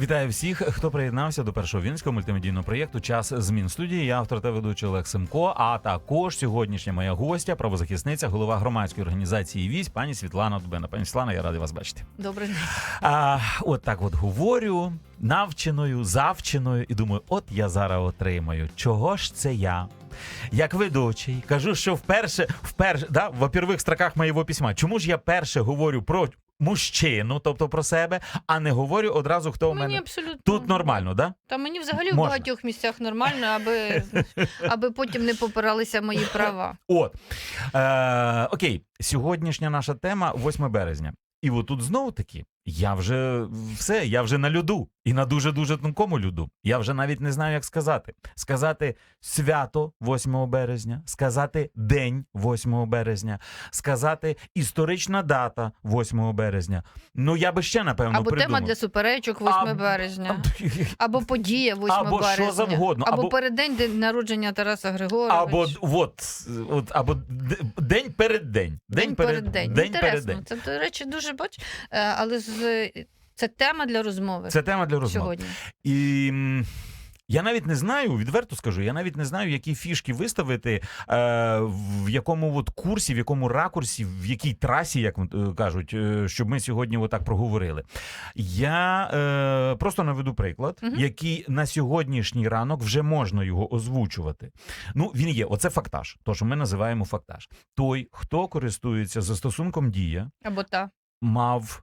Вітаю всіх, хто приєднався до першого вінського мультимедійного проєкту Час змін студії. Я автор та ведучий Олег Семко. А також сьогоднішня моя гостя, правозахисниця, голова громадської організації Вісь, пані Світлана Дубена. Пані Світлана, я радий вас бачити. Добрий день. А, от так от говорю навченою, завченою, і думаю, от я зараз отримаю. Чого ж це я? Як ведучий, кажу, що вперше, вперше, да, в первих строках моєго письма, чому ж я перше говорю про мужчину, тобто про себе, а не говорю одразу, хто у Мені мене. абсолютно Тут нормально, да? Та мені взагалі в багатьох місцях нормально, аби, аби потім не попиралися мої права. От. Е, окей, сьогоднішня наша тема 8 березня. І от тут знову таки, я вже все, я вже на льоду. І на дуже-дуже тонкому льоду. Я вже навіть не знаю, як сказати. Сказати свято 8 березня, сказати день 8 березня, сказати історична дата 8 березня. Ну, я би ще, напевно, Або придумав. тема для суперечок 8 Або- березня. Або подія 8 Або що завгодно. Або, Або- переддень день народження Тараса Григоровича. Або от, от, або день перед день. день перед день. День перед Інтересно. день. Це, до речі, дуже бач, е, але з, це тема для розмови Це тема для розмови. сьогодні. І я навіть не знаю, відверто скажу, я навіть не знаю, які фішки виставити, е, в якому от курсі, в якому ракурсі, в якій трасі, як е, кажуть, е, щоб ми сьогодні отак проговорили. Я е, просто наведу приклад, Мгм. який на сьогоднішній ранок вже можна його озвучувати. Ну, він є. Оце фактаж. То, що ми називаємо фактаж. Той, хто користується застосунком дія, Або та. мав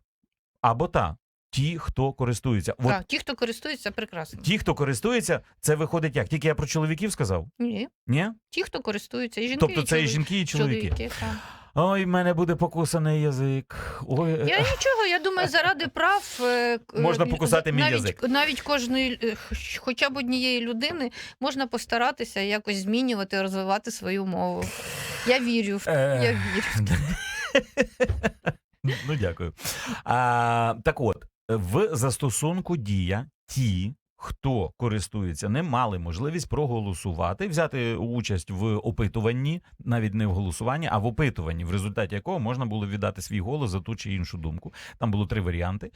або та. Ті, хто користується. От Та. Ті, хто користується, прекрасно. Ті, хто користується, це виходить як? Тільки я про чоловіків сказав? Ні. Ні? Ті, хто користується, і жінки, Тобто і це і жінки, і чоловіки. чоловіки та. Ой, в мене буде покусаний язик. Ой, Я нічого, я думаю, заради прав е, Можна е, покусати мій навіть, язик. Навіть кожної, е, хоча б однієї людини можна постаратися якось змінювати, розвивати свою мову. Я вірю в Е. я вірю. ну дякую. А, так от, в застосунку дія ті. Хто користується, не мали можливість проголосувати, взяти участь в опитуванні, навіть не в голосуванні, а в опитуванні, в результаті якого можна було віддати свій голос за ту чи іншу думку. Там було три варіанти.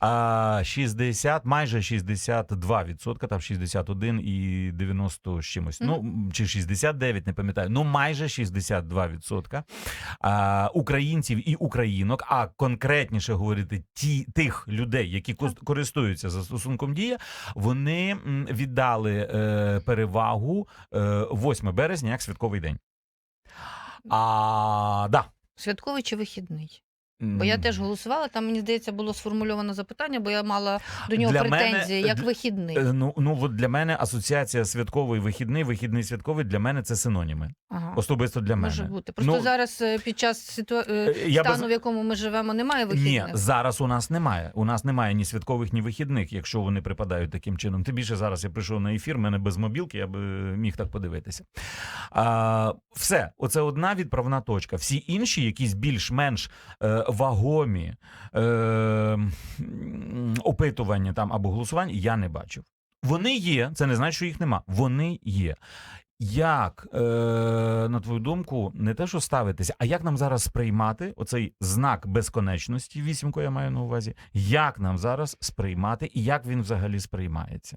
А 60, майже 62%, там 61 і 90 з чимось. Ну чи 69, не пам'ятаю. Ну майже 62% а, українців і українок, а конкретніше говорити ті тих людей, які користуються застосунком дія, вони м, віддали е, перевагу е, 8 березня як святковий день. А, да. Святковий чи вихідний? Бо я теж голосувала, там мені здається було сформульовано запитання, бо я мала до нього Для мене, претензії, як вихідний. Е, Ну, ну от для мене асоціація святковий вихідний, вихідний святковий для мене це синоніми. Ага. Особисто для мене Може бути. Просто Ну, зараз е, під час ситуа... е, Е, стану, без... в якому ми живемо, немає вихідних. Ні, зараз у нас немає. У нас немає ні святкових, ні вихідних, якщо вони припадають таким чином. Тим більше зараз я прийшов на ефір, в мене без мобілки, я би міг так подивитися. А, все, оце одна відправна точка. Всі інші, якісь більш-менш е, вагомі е, опитування там або голосування, я не бачив. Вони є, це не значить, що їх нема. Вони є. Як, е, на твою думку, не те, що ставитися, а як нам зараз сприймати оцей знак безконечності, вісімко я маю на увазі, як нам зараз сприймати і як він взагалі сприймається?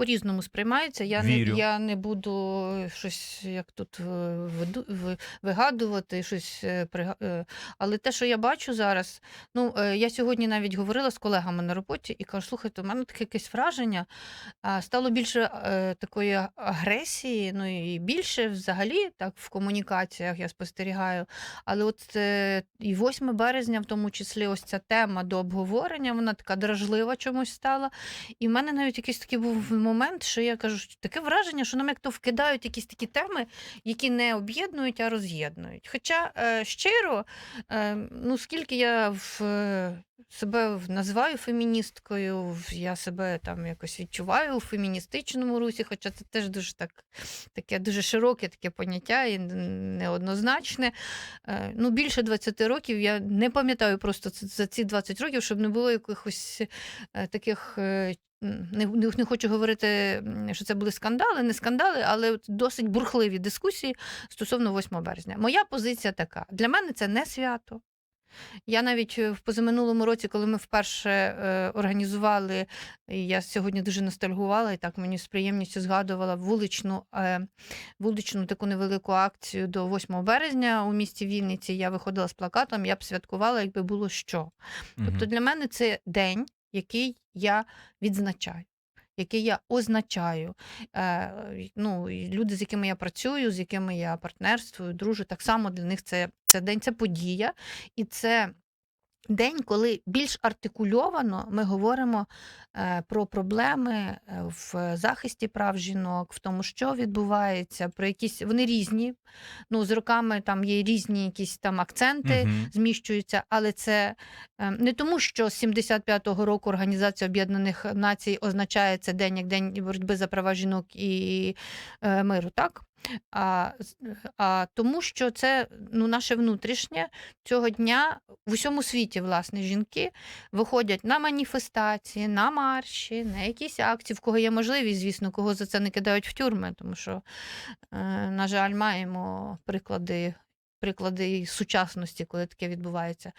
По-різному сприймається. Я Вірю. не, я не буду щось як тут е, вигадувати, щось е, е, Але те, що я бачу зараз, ну е, я сьогодні навіть говорила з колегами на роботі і кажу, слухайте, у мене таке якесь враження. Стало більше е, такої агресії, ну і більше взагалі так в комунікаціях я спостерігаю. Але от е, і 8 березня, в тому числі, ось ця тема до обговорення, вона така дражлива чомусь стала. І в мене навіть якийсь такий був момент, що я кажу, що таке враження, що нам як то вкидають якісь такі теми, які не об'єднують, а роз'єднують. Хоча е, щиро, е, ну скільки я в е, себе називаю феміністкою, я себе там якось відчуваю у феміністичному русі, хоча це теж дуже так, таке дуже широке таке поняття і неоднозначне. Ну, більше 20 років я не пам'ятаю просто за ці 20 років, щоб не було якихось таких не, не, хочу говорити, що це були скандали, не скандали, але досить бурхливі дискусії стосовно 8 березня. Моя позиція така: для мене це не свято. Я навіть е, в позаминулому році, коли ми вперше е, організували, я сьогодні дуже ностальгувала, і так мені з приємністю згадувала вуличну, е, вуличну таку невелику акцію до 8 березня у місті Вінниці. Я виходила з плакатом, я б святкувала, якби було що. Тобто для мене це день, який я відзначаю. Який я означаю. Е, ну, люди, з якими я працюю, з якими я партнерствую, дружу, так само для них це, це день, це подія. І це день, коли більш артикульовано ми говоримо е, про проблеми е, в захисті прав жінок, в тому, що відбувається, про якісь вони різні. Ну, з роками там є різні якісь там акценти Мгм. зміщуються, але це е, не тому, що з 75-го року Організація Об'єднаних Націй означає це день як день боротьби за права жінок і е, миру, так? А, а тому, що це ну, наше внутрішнє цього дня в усьому світі, власне, жінки виходять на маніфестації, на марші, на якісь акції, в кого є можливість, звісно, кого за це не кидають в тюрми, тому що, е, на жаль, маємо приклади. Приклади сучасності, коли таке відбувається.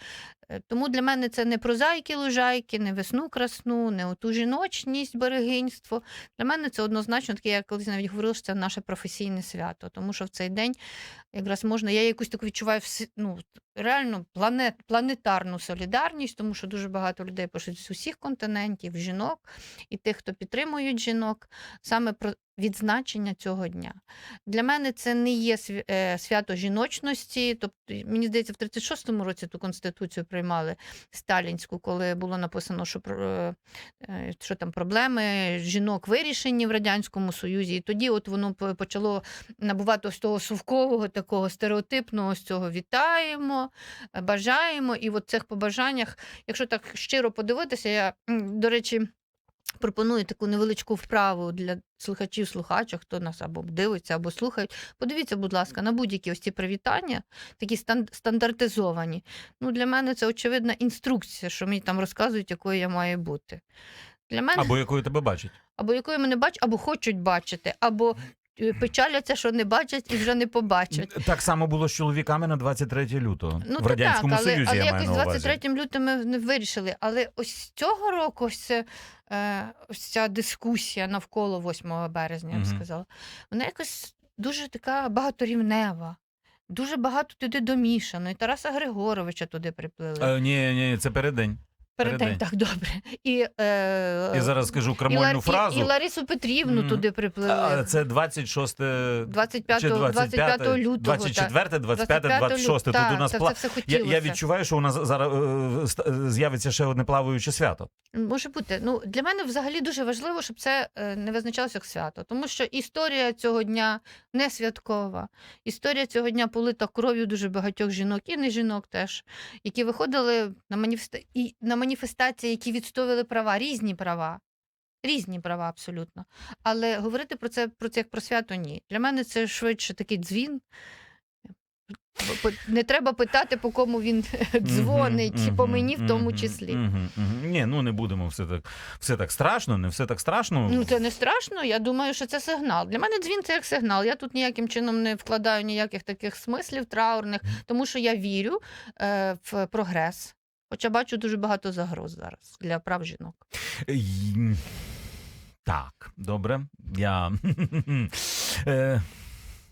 Е, Тому для мене це не прозаїки лужайки, не весну красну, не оту жіночність, берегинство. Для мене це однозначно таке, я колись навіть говорила, що це наше професійне свято. Тому що в цей день якраз можна, я якусь таку відчуваю ну, реально планет, планетарну солідарність, тому що дуже багато людей пишуть з усіх континентів, жінок і тих, хто підтримують жінок, саме про відзначення цього дня. Для мене це не є е, свято жіночності. Тобто, мені здається, в 36-му році ту конституцію приймали сталінську, коли було написано, що е, е, що там проблеми жінок вирішені в радянському союзі. І тоді, от воно почало набувати ось того совкового, такого стереотипного ось цього вітаємо, е, бажаємо. І от цих побажаннях, якщо так щиро подивитися, я до речі. Пропоную таку невеличку вправу для слухачів, слухачок, хто нас або дивиться, або слухають. Подивіться, будь ласка, на будь-які ось ці привітання, такі стандартизовані. Ну, для мене це очевидна інструкція, що мені там розказують, якою я маю бути. Для мене Або якою тебе бачать. або якою мене бачать, або хочуть бачити, або печаляться, що не бачать і вже не побачать. Так само було з чоловіками на 23 лютого. Ну, в Радянському так, але, Союзі але я якось маю на увазі. 23 лютого ми не вирішили. Але ось цього року ось, е, ось ця дискусія навколо 8 березня, я б Мгм. сказала, вона якось дуже така багаторівнева. Дуже багато туди домішано. І Тараса Григоровича туди приплили. Е, ні, ні, це. Передень, передень. так добре. І, е, Я зараз скажу і, крамольну і- фразу. І, Ларису Петрівну Мгм. туди приплили. Це 26 25, чи 25 лютого. 24, 25, 26. Тут Так, у нас пла... я, я відчуваю, що у нас зараз е, з'явиться ще одне плаваюче свято. Може бути. Ну, для мене взагалі дуже важливо, щоб це е, не визначалося як свято, тому що історія цього дня не святкова. Історія цього дня полита кров'ю дуже багатьох жінок і не жінок теж, які виходили на, маніфеста... і на маніфестації, які відстоювали права, різні права. Різні права абсолютно. Але говорити про це, про це як про свято ні. Для мене це швидше такий дзвін. Не треба питати, по кому він дзвонить, і по мені в тому числі. Ні, ну не будемо все так, все так страшно, не все так страшно. Ну, це не страшно. Я думаю, що це сигнал. Для мене дзвін це як сигнал. Я тут ніяким чином не вкладаю ніяких таких смислів траурних, тому що я вірю е, в прогрес. Хоча бачу дуже багато загроз зараз для прав жінок. Так, добре. Я, е,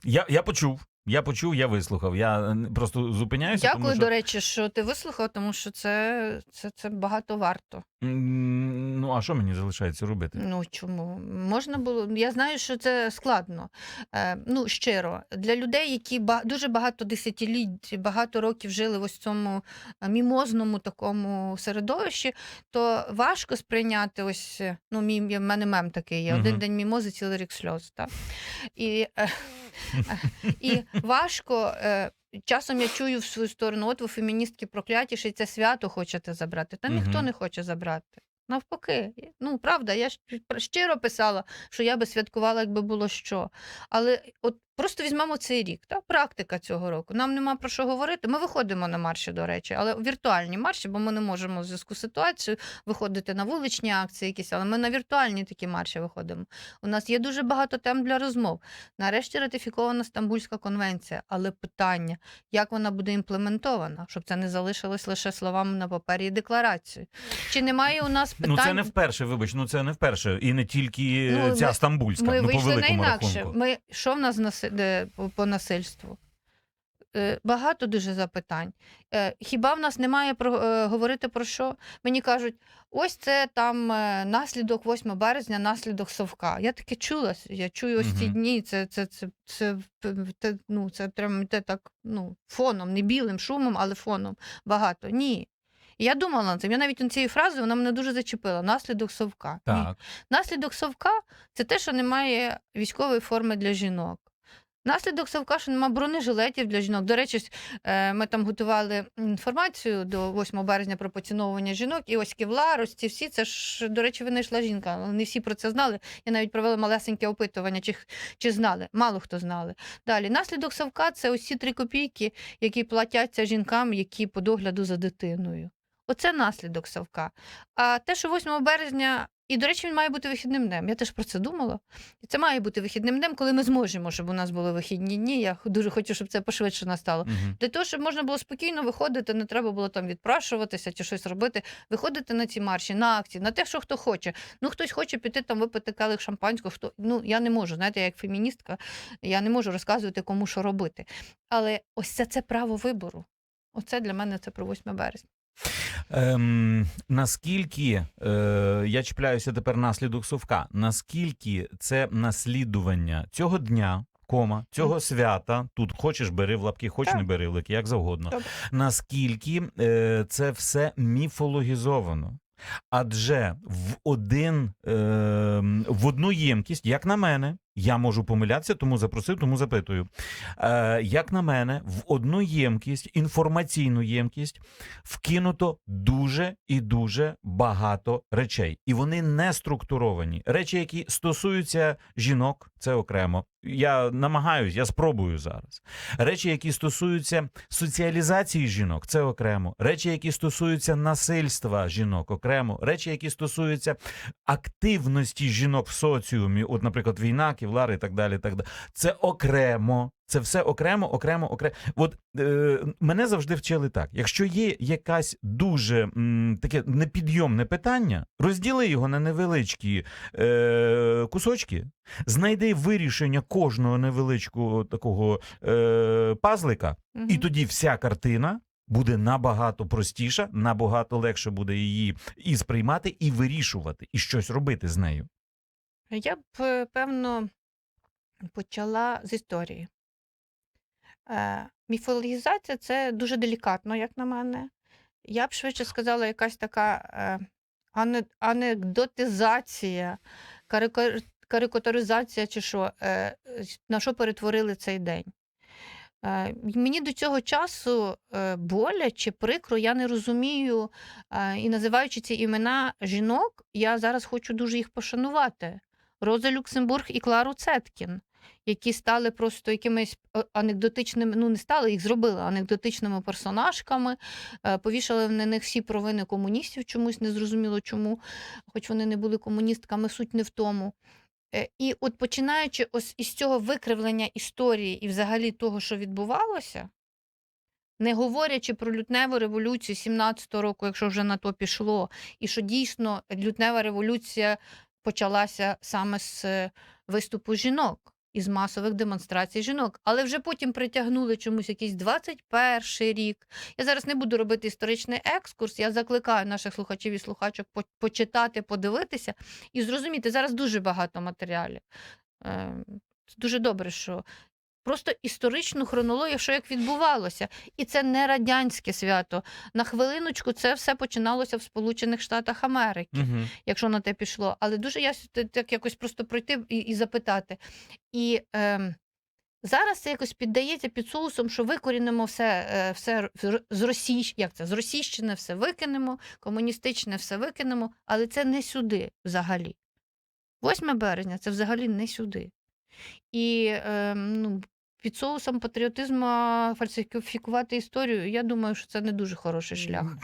я, я почув. Я почув, я вислухав. Я е, просто зупиняюся. Дякую, тому що, до речі, що ти вислухав, тому що це, це, це багато варто. Ну, а що мені залишається робити? Ну чому можна було? Я знаю, що це складно. Е, ну щиро для людей, які ба- дуже багато десятиліть, багато років жили в ось цьому е, мімозному такому середовищі, то важко сприйняти ось ну мій в мене мем такий є. Один Мгм. день мімози, цілий рік сльоз. Так? І, е, і важко. Е, Часом я чую в свою сторону, от ви феміністки прокляті, ще це свято хочете забрати. Та ніхто не хоче забрати. Навпаки, ну правда, я щиро писала, що я би святкувала, якби було що. Але от Просто візьмемо цей рік, та практика цього року. Нам нема про що говорити. Ми виходимо на марші, до речі, але віртуальні марші, бо ми не можемо в зв'язку з ситуацією виходити на вуличні акції, якісь, але ми на віртуальні такі марші виходимо. У нас є дуже багато тем для розмов. Нарешті ратифікована Стамбульська конвенція, але питання, як вона буде імплементована, щоб це не залишилось лише словами на папері і декларацією. Чи немає у нас питань? Ну це не вперше, вибач, ну це не вперше. І не тільки Ну, ця ми- стамбульська, Ми ну по вийшли на інакше. рахунку. Ми що в нас наси- де, по, по насильству? Е, Багато дуже запитань. Е, Хіба в нас немає про е, говорити про що? Мені кажуть, ось це там наслідок 8 березня, наслідок совка. Я таке чула. Я чую ось ці дні. Це, це, це, це, це, ну, це треба те так ну, фоном, не білим шумом, але фоном багато. Ні. Я думала над цим. Я навіть цією фразою вона мене дуже зачепила. Наслідок совка. Ні. Наслідок совка це те, що немає військової форми для жінок. Наслідок совка, що немає бронежилетів для жінок. До речі, е, ми там готували інформацію до 8 березня про поціновування жінок, і ось кевлар, ось ці всі, це ж, до речі, винайшла жінка. але Не всі про це знали. Я навіть провела малесеньке опитування, чи, чи знали. Мало хто знали. Далі, наслідок совка це ось ці три копійки, які платяться жінкам, які по догляду за дитиною. Оце наслідок совка. А те, що 8 березня, і, до речі, він має бути вихідним днем. Я теж про це думала. І це має бути вихідним днем, коли ми зможемо, щоб у нас були вихідні дні. Я дуже хочу, щоб це пошвидше настало. Мгм. Для того, щоб можна було спокійно виходити, не треба було там відпрашуватися чи щось робити. Виходити на ці марші, на акції, на те, що хто хоче. Ну, хтось хоче піти там випити келих шампанського. Хто ну я не можу. Знаєте, я як феміністка, я не можу розказувати кому що робити. Але ось це, це право вибору. Оце для мене це про 8 березня. Ем, наскільки е, я чіпляюся тепер наслідок совка? Наскільки це наслідування цього дня? Кома цього свята тут хочеш бери в лапки, хоч Так. не бери в лапки, як завгодно. Добре. Наскільки е, це все міфологізовано? Адже в один е, в одну ємкість, як на мене, я можу помилятися, тому запросив, тому запитую. Е, як на мене, в одну ємкість, інформаційну ємкість, вкинуто дуже і дуже багато речей, і вони не структуровані. Речі, які стосуються жінок, це окремо. Я намагаюсь, я спробую зараз. Речі, які стосуються соціалізації жінок, це окремо. Речі, які стосуються насильства жінок, окремо. Речі, які стосуються активності жінок в соціумі, от, наприклад, війна, ківлари і так далі. Так далі. Це окремо. Це все окремо, окремо, окремо. От е, мене завжди вчили так: якщо є якась дуже м, таке непідйомне питання, розділи його на невеличкі е, кусочки, знайди вирішення кожного невеличкого такого е, пазлика, і тоді вся картина. Буде набагато простіша, набагато легше буде її і сприймати, і вирішувати, і щось робити з нею. Я б, певно, почала з історії. Е, міфологізація це дуже делікатно, як на мене. Я б швидше сказала, якась така е, анекдотизація, карикатуризація чи що, е, на що перетворили цей день. Мені до цього часу е, боляче, прикро, я не розумію. І називаючи ці імена жінок, я зараз хочу дуже їх пошанувати. Роза Люксембург і Клару Цеткін, які стали просто якимись е, анекдотичними, ну не стали, їх зробили анекдотичними персонажками, е, повішали на них всі провини комуністів чомусь, незрозуміло чому, хоч вони не були комуністками, суть не в тому. Е, І от починаючи ось із цього викривлення історії і взагалі того, що відбувалося, не говорячи про лютневу революцію 17-го року, якщо вже на то пішло, і що дійсно лютнева революція почалася саме з е, виступу жінок. Із масових демонстрацій жінок, але вже потім притягнули чомусь якийсь 21 рік. Я зараз не буду робити історичний екскурс. Я закликаю наших слухачів і слухачок почитати, подивитися і зрозуміти. Зараз дуже багато матеріалів. Е, Це дуже добре, що просто історичну хронологію, що як відбувалося. І це не радянське свято. На хвилиночку це все починалося в Сполучених Штатах Америки Угу. якщо на те пішло. Але дуже я так якось просто пройти і, і запитати. І ем, зараз це якось піддається під соусом, що викорінимо все, е, все з Росії, як це, з Російщини все викинемо, комуністичне все викинемо, але це не сюди взагалі. 8 березня це взагалі не сюди. І е, ну, під соусом патріотизму фальсифікувати історію, я думаю, що це не дуже хороший шлях.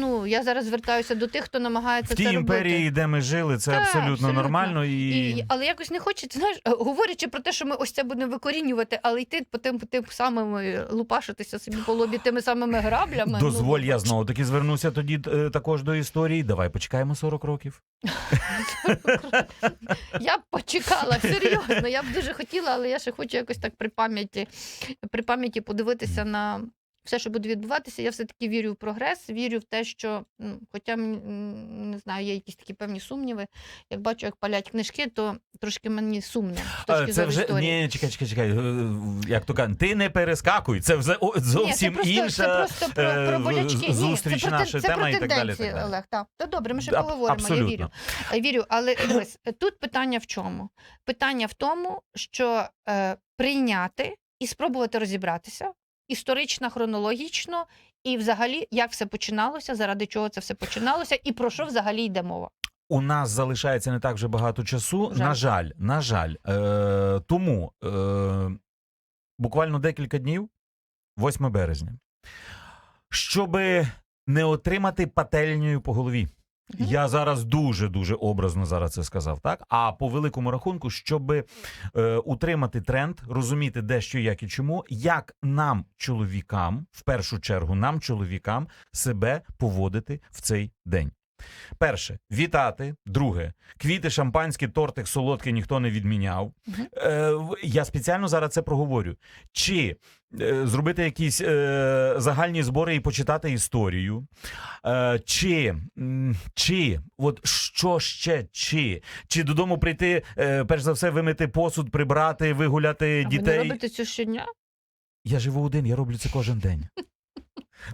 Ну, я зараз звертаюся до тих, хто намагається В тій це імперії, робити. де ми жили, це Так, абсолютно, абсолютно. нормально і. І, але якось не хочеться, знаєш, е, говорячи про те, що ми ось це будемо викорінювати, але йти по тим, по тим самим лупашитися собі по лобі тими самими граблями. Дозволь, ну, я знову таки звернуся тоді е, також до історії. Давай почекаємо 40 років. Я б почекала, серйозно. Я б дуже хотіла, але я ще хочу якось так при пам'яті, при пам'яті подивитися на все, що буде відбуватися. Я все-таки вірю в прогрес, вірю в те, що, хоча м, м, не знаю, є якісь такі певні сумніви. Як бачу, як палять книжки, то трошки мені сумно з точки Це зору вже історії. ні, чекай, чекай, чекай. е, Як то кажуть, ти не перескакуй. Це вже зовсім Ні, це просто, інша. це просто про, е, про болячки. Ні, це наша це тема і так далі, так далі. Олег. Так. Та добре, ми ще Аб- поговоримо. абсолютно. Я вірю. Е, Вірю, але дивись, тут питання в чому? Питання в тому, що е, прийняти і спробувати розібратися історично, хронологічно, і взагалі, як все починалося, заради чого це все починалося, і про що взагалі йде мова. У нас залишається не так вже багато часу. Жаль. На жаль, на жаль. Е, тому е, буквально декілька днів, 8 березня, щоби не отримати пательнею по голові. Я зараз дуже дуже образно зараз це сказав, так? А по великому рахунку, щоб е, утримати тренд, розуміти де що, як і чому, як нам, чоловікам, в першу чергу, нам, чоловікам, себе поводити в цей день. Перше, вітати. Друге, квіти, шампанські, тортик, солодкий ніхто не відміняв. Е, я спеціально зараз це проговорю. Чи е, зробити якісь е, загальні збори і почитати історію? Е, чи, чи, от що ще, чи? Чи додому прийти, е, перш за все, вимити посуд, прибрати, вигуляти А ви не робите це щодня? Я живу один, я роблю це кожен день.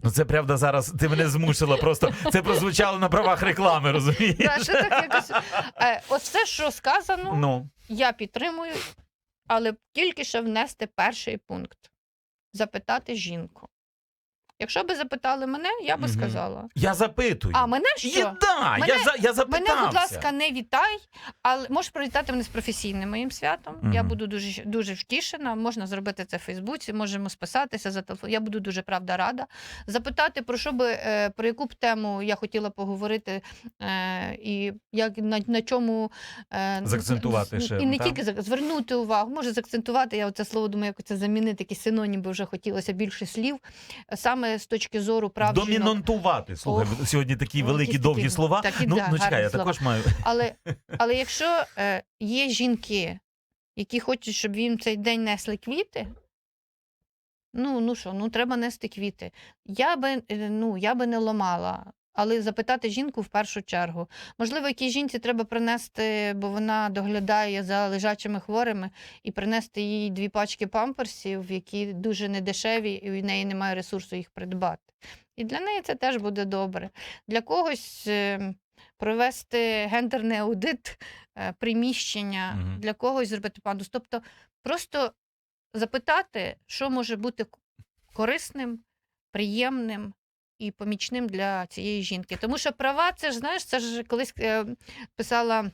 Ну, це правда зараз. Ти мене змусила просто. Це прозвучало на правах реклами, розумієш? Це так якось, е, Оце, що сказано, Ну, я підтримую, але тільки ще внести перший пункт: запитати жінку. Якщо би запитали мене, я би Мгм. сказала. я запитую. А мене що? Є, да, Мене- я, за, я запитався. Мене, будь ласка, не вітай, але можеш привітати мене з професійним моїм святом. Я Мгм. буду дуже дуже втішена. Можна зробити це в Фейсбуці, можемо списатися за телефон. Я буду дуже правда рада. Запитати про що би е, про яку б тему я хотіла поговорити, е, і як на, на чому е, Закцентувати з- ще, і не так? тільки звернути увагу. Може закцентувати. Я оце слово думаю, як це замінити, якісь синонім, бо вже хотілося більше слів. Саме з точки зору прав жінок. Домінантувати. Слухай, Ох. сьогодні такі великі якісь довгі такі- слова. такі, ну, да, ну чекай, я слова. також маю. Але, але якщо е, є жінки, які хочуть, щоб їм цей день несли квіти, ну, ну що, ну треба нести квіти. Я би, е, ну, я би не ламала. Але запитати жінку в першу чергу. Можливо, якій жінці треба принести, бо вона доглядає за лежачими хворими, і принести їй дві пачки памперсів, які дуже недешеві, і в неї немає ресурсу їх придбати. І для неї це теж буде добре. Для когось е, провести гендерний аудит е, приміщення, Мгм. для когось зробити пандус. Тобто просто запитати, що може бути корисним, приємним і помічним для цієї жінки. Тому що права, це ж знаєш, це ж колись е, писала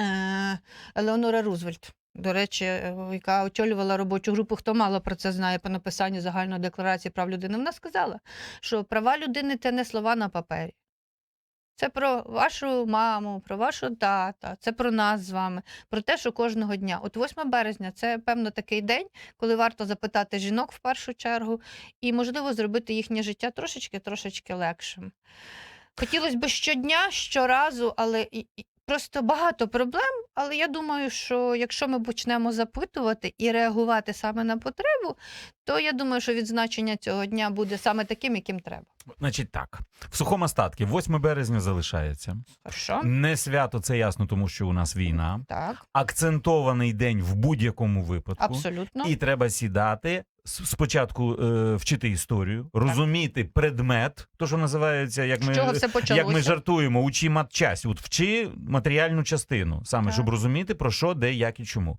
е, Елеонора Рузвельт. До речі, е, яка очолювала робочу групу, хто мало про це знає по написанню загальної декларації прав людини, вона сказала, що права людини це не слова на папері. Це про вашу маму, про вашого тата, це про нас з вами, про те, що кожного дня. От 8 березня це певно такий день, коли варто запитати жінок в першу чергу і, можливо, зробити їхнє життя трошечки трошечки легшим. Хотілося б щодня, щоразу, але просто багато проблем. Але я думаю, що якщо ми почнемо запитувати і реагувати саме на потребу, то я думаю, що відзначення цього дня буде саме таким, яким треба. Значить так, в сухому остатку, 8 березня залишається. Хорошо? Не свято, це ясно, тому що у нас війна. Так, Акцентований день в будь-якому випадку. абсолютно. І треба сідати спочатку е, вчити історію, розуміти предмет, то що називається, як З ми чого все почалося? як ми жартуємо, учи матчасть, от вчи матеріальну частину, саме Так. щоб розуміти про що, де, як і чому.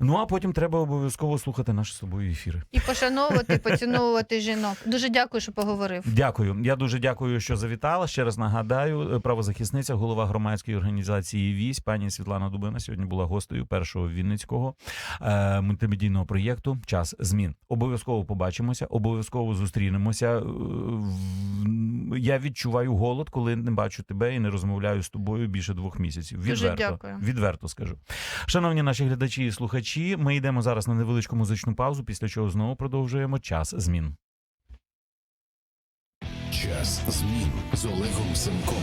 Ну а потім треба обов'язково слухати наші з собою ефіри. І пошановувати, поціновувати жінок. Дуже дякую, що поговорив. Дякую. Я дуже дякую, що завітала. Ще раз нагадаю, е, правозахисниця, голова громадської організації ВІСь, пані Світлана Дубина сьогодні була гостею першого вінницького е, мультимедійного проєкту Час змін. Обов'язково побачимося, обов'язково зустрінемося. Е, Я відчуваю голод, коли не бачу тебе і не розмовляю з тобою більше двох місяців. Дуже Відверто, дякую. відверто скажу. Шановні наші глядачі і слухачі, ми йдемо зараз на невеличку музичну паузу, після чого знову продовжуємо час змін. Час змін з Олегом Семком.